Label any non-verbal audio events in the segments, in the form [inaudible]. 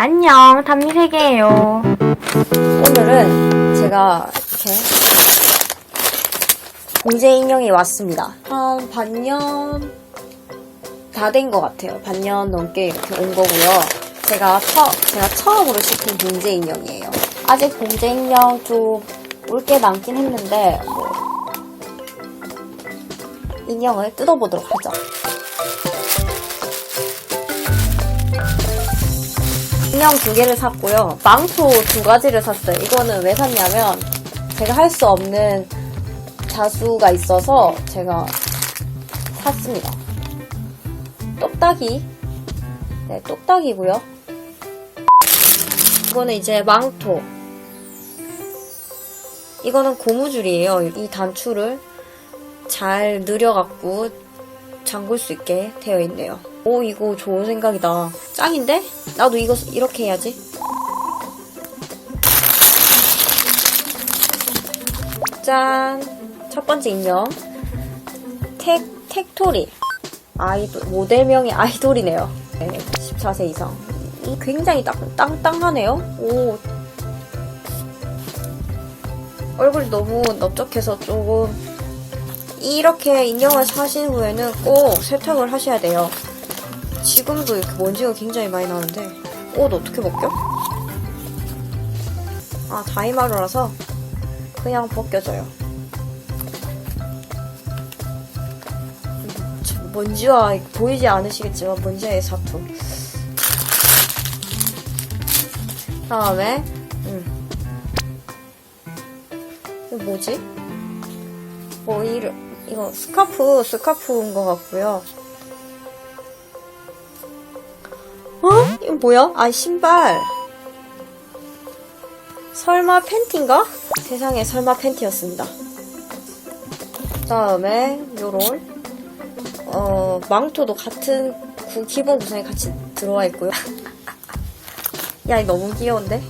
안녕, 단미세계예요. 오늘은 제가 이렇게 공제 인형이 왔습니다. 한 반년 다 된 것 같아요. 반년 넘게 이렇게 온 거고요. 제가 처, 제가 처음으로 시킨 공제 인형이에요. 아직 공제 인형 좀 올게 남긴 했는데 뭐 인형을 뜯어보도록 하죠. 인형 두 개를 샀고요. 망토 두 가지를 샀어요. 이거는 왜 샀냐면 제가 할 수 없는 자수가 있어서 제가 샀습니다. 똑딱이. 네, 똑딱이고요. 이거는 이제 망토. 이거는 고무줄이에요. 이 단추를 잘 늘여갖고 잠글 수 있게 되어 있네요. 오, 이거 좋은 생각이다. 짱인데? 나도 이거 이렇게 해야지. 짠! 첫 번째 인형. 텍, 텍토리. 아이돌, 모델명이 아이돌이네요. 네, 14세 이상. 이 굉장히 땅, 땅땅하네요. 오. 얼굴이 너무 넓적해서 조금 이렇게 인형을 사신 후에는 꼭 세탁을 하셔야 돼요. 지금도 이렇게 먼지가 굉장히 많이 나는데 옷 어떻게 벗겨? 아 다이마루라서 그냥 벗겨져요. 먼지와 보이지 않으시겠지만 먼지의 사투. 다음에 음. 뭐지? 뭐 이르 이거 스카프 스카프인 것 같고요. 어? 이거 뭐야? 아 신발. 설마 팬티인가? 세상에 설마 팬티였습니다. 그 다음에 요런 어 망토도 같은 구- 기본 구성에 같이 들어와 있고요. [laughs] 야, 이거 너무 귀여운데?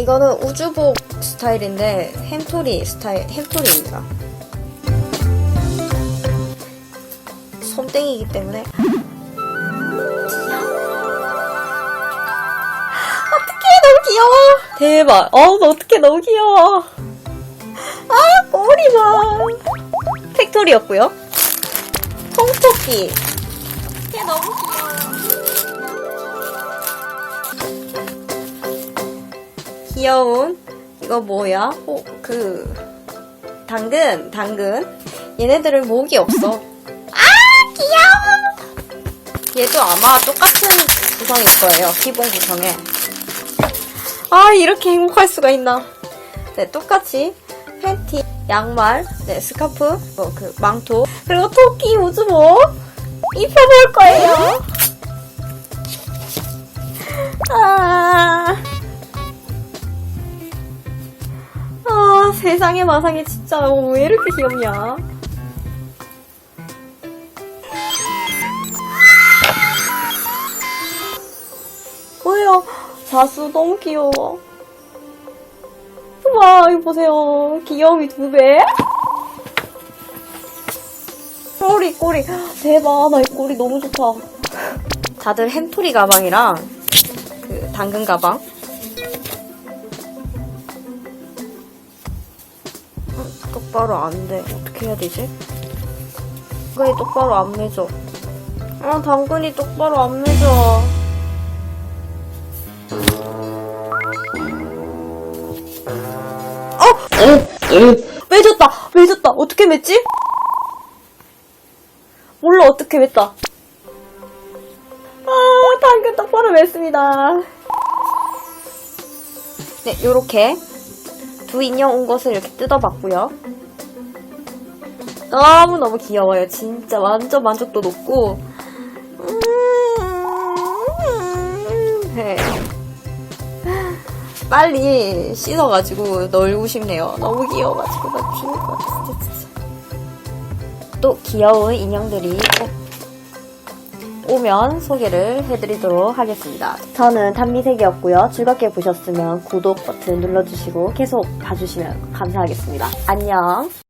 이거는 우주복 스타일인데 햄토리 스타일 햄토리입니다. 솜땡이기 때문에. 어떡해 너무 귀여워. 대박. 어우 어떡해 너무 귀여워. 아 꼬리 봐 팩토리였고요. 통토끼. 얘 너무 귀여워 귀여운 이거 뭐야? 어, 그 당근 당근. 얘네들은 목이 없어. 아 귀여워! 얘도 아마 똑같은 구성일 거예요. 기본 구성에. 아 이렇게 행복할 수가 있나? 네 똑같이. 팬티 양말 네 스카프 어, 그 망토. 그리고 토끼 우주복 입혀볼 거예요. 아 세상에 마상에 진짜 어, 왜 이렇게 귀엽냐? 뭐예요? 자수 너무 귀여워. 와, 이거 보세요. 귀여움이 두 배. 꼬리, 꼬리. 대박. 나 이 꼬리 너무 좋다. 다들 햄토리 가방이랑 그 당근 가방 똑바로 안 돼. 어떻게 해야 되지? 당근이 똑바로 안 매져. 아, 당근이 똑바로 안 매져. 어! 매졌다! 매졌다! 어떻게 맸지? 몰라, 어떻게 맸다. 아, 당근 똑바로 맸습니다. 네, 요렇게 두 인형 온 것을 이렇게 뜯어봤고요. 너무너무 귀여워요. 진짜 완전 만족도 높고. 음, 네. 빨리 씻어가지고 널고 싶네요. 너무 귀여워가지고 나 죽을 것 같아. 진짜, 진짜. 또 귀여운 인형들이 오면 소개를 해드리도록 하겠습니다. 저는 단미색이었고요. 즐겁게 보셨으면 구독 버튼 눌러주시고 계속 봐주시면 감사하겠습니다. 안녕.